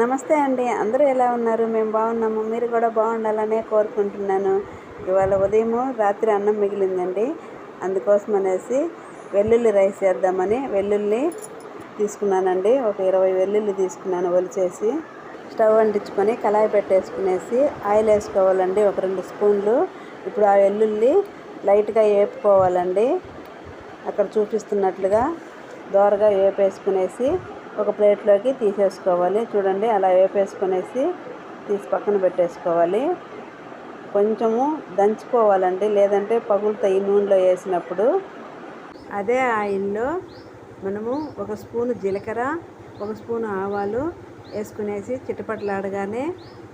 నమస్తే అండి. అందరూ ఎలా ఉన్నారు? మేము బాగున్నాము. మీరు కూడా బాగుండాలనే కోరుకుంటున్నాను. ఇవాళ ఉదయం రాత్రి అన్నం మిగిలిందండి. అందుకోసం అనేసి వెల్లుల్లి రైస్ చేద్దామని వెల్లుల్లి తీసుకున్నానండి. ఒక ఇరవై వెల్లుల్లి తీసుకున్నాను ఒలిచేసి స్టవ్ అంటించుకొని కళాయి పెట్టేసుకునేసి ఆయిల్ వేసుకోవాలండి. ఒక రెండు స్పూన్లు. ఇప్పుడు ఆ వెల్లుల్లి లైట్గా వేపుకోవాలండి అక్కడ చూపిస్తున్నట్లుగా దోరగా వేపేసుకునేసి ఒక ప్లేట్లోకి తీసేసుకోవాలి. చూడండి అలా వేపేసుకునేసి తీసి పక్కన పెట్టేసుకోవాలి. కొంచెము దంచుకోవాలండి లేదంటే పగులుతాయి నూనెలో వేసినప్పుడు. అదే ఆయిల్లో మనము ఒక స్పూను జీలకర్ర ఒక స్పూను ఆవాలు వేసుకునేసి చిట్టపట్లాడగానే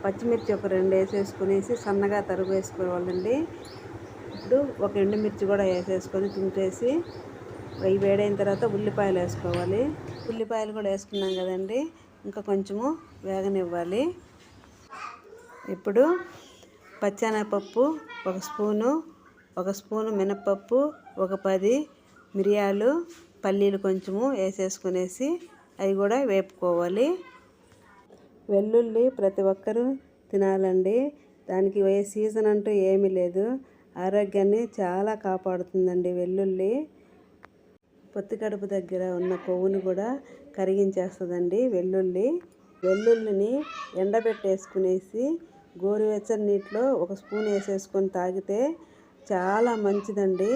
పచ్చిమిర్చి ఒక రెండు వేసేసుకునేసి సన్నగా తరుగు వేసుకోవాలండి. ఇప్పుడు ఒక ఎండుమిర్చి కూడా వేసేసుకొని తుంచేసి వేడైన తర్వాత ఉల్లిపాయలు వేసుకోవాలి. ఉల్లిపాయలు కూడా వేసుకున్నాం కదండి. ఇంకా కొంచెము వేగనివ్వాలి. ఇప్పుడు పచ్చెనగపప్పు ఒక స్పూను ఒక స్పూను మినప్పప్పు ఒక పది మిరియాలు పల్లీలు కొంచెము వేసేసుకునేసి అవి కూడా వేపుకోవాలి. వెల్లుల్లి ప్రతి ఒక్కరూ తినాలండి. దానికి ఏ సీజన్ అంటూ ఏమీ లేదు. ఆరోగ్యాన్ని చాలా కాపాడుతుందండి వెల్లుల్లి. పొత్తి కడుపు దగ్గర ఉన్న కొవ్వును కూడా కరిగించేస్తుందండి వెల్లుల్లి. వెల్లుల్లిని ఎండబెట్టేసుకునేసి గోరువెచ్చని నీటిలో ఒక స్పూన్ వేసేసుకొని తాగితే చాలా మంచిదండి.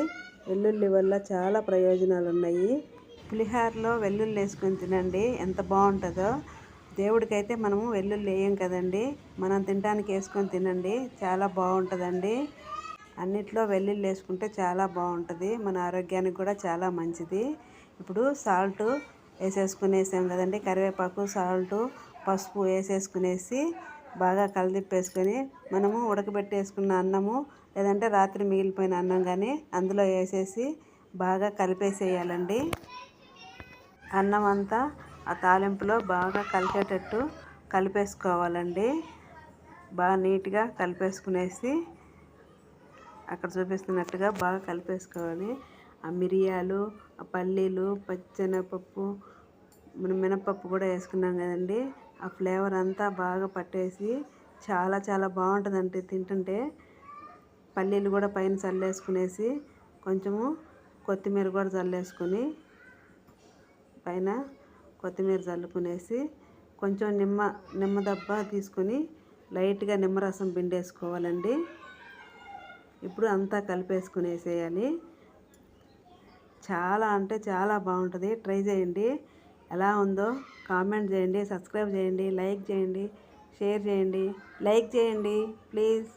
వెల్లుల్లి వల్ల చాలా ప్రయోజనాలు ఉన్నాయి పులిహారలో వెల్లుల్లి వేసుకొని తినండి ఎంత బాగుంటుందో. దేవుడికైతే మనము వెల్లుల్లి వేయం కదండి. మనం తినడానికి వేసుకొని తినండి చాలా బాగుంటుందండి. అన్నిట్లో వెల్లుల్లి వేసుకుంటే చాలా బాగుంటుంది. మన ఆరోగ్యానికి కూడా చాలా మంచిది. ఇప్పుడు సాల్ట్ వేసేసుకునేసాం కదండి. కరివేపాకు సాల్ట్ పసుపు వేసేసుకునేసి బాగా కలదిప్పేసుకొని మనము ఉడకబెట్టేసుకున్న అన్నము లేదంటే రాత్రి మిగిలిపోయిన అన్నం కానీ అందులో వేసేసి బాగా కలిపేసేయాలండి. అన్నం అంతా ఆ తాలింపులో బాగా కలిసేటట్టు కలిపేసుకోవాలండి. బాగా నీట్గా కలిపేసుకునేసి అక్కడ చూపిస్తున్నట్టుగా బాగా కలిపేసుకోవాలి ఆ మిరియాలు ఆ పల్లీలు పచ్చెనపప్పు మినపప్పు కూడా వేసుకున్నాం కదండి. ఆ ఫ్లేవర్ అంతా బాగా పట్టేసి చాలా చాలా బాగుంటుందండి తింటుంటే. పల్లీలు కూడా పైన చల్లేసుకునేసి కొంచెము కొత్తిమీర కూడా చల్లేసుకొని పైన కొత్తిమీర చల్లుకునేసి కొంచెం నిమ్మ నిమ్మ దబ్బ తీసుకొని లైట్గా నిమ్మరసం పిండేసుకోవాలండి. ఇప్పుడు అంతా కలిపేసుకునేసేయాలి. చాలా అంటే చాలా బాగుంటుంది. ట్రై చేయండి. ఎలా ఉందో కామెంట్ చేయండి సబ్స్క్రైబ్ చేయండి లైక్ చేయండి షేర్ చేయండి లైక్ చేయండి ప్లీజ్.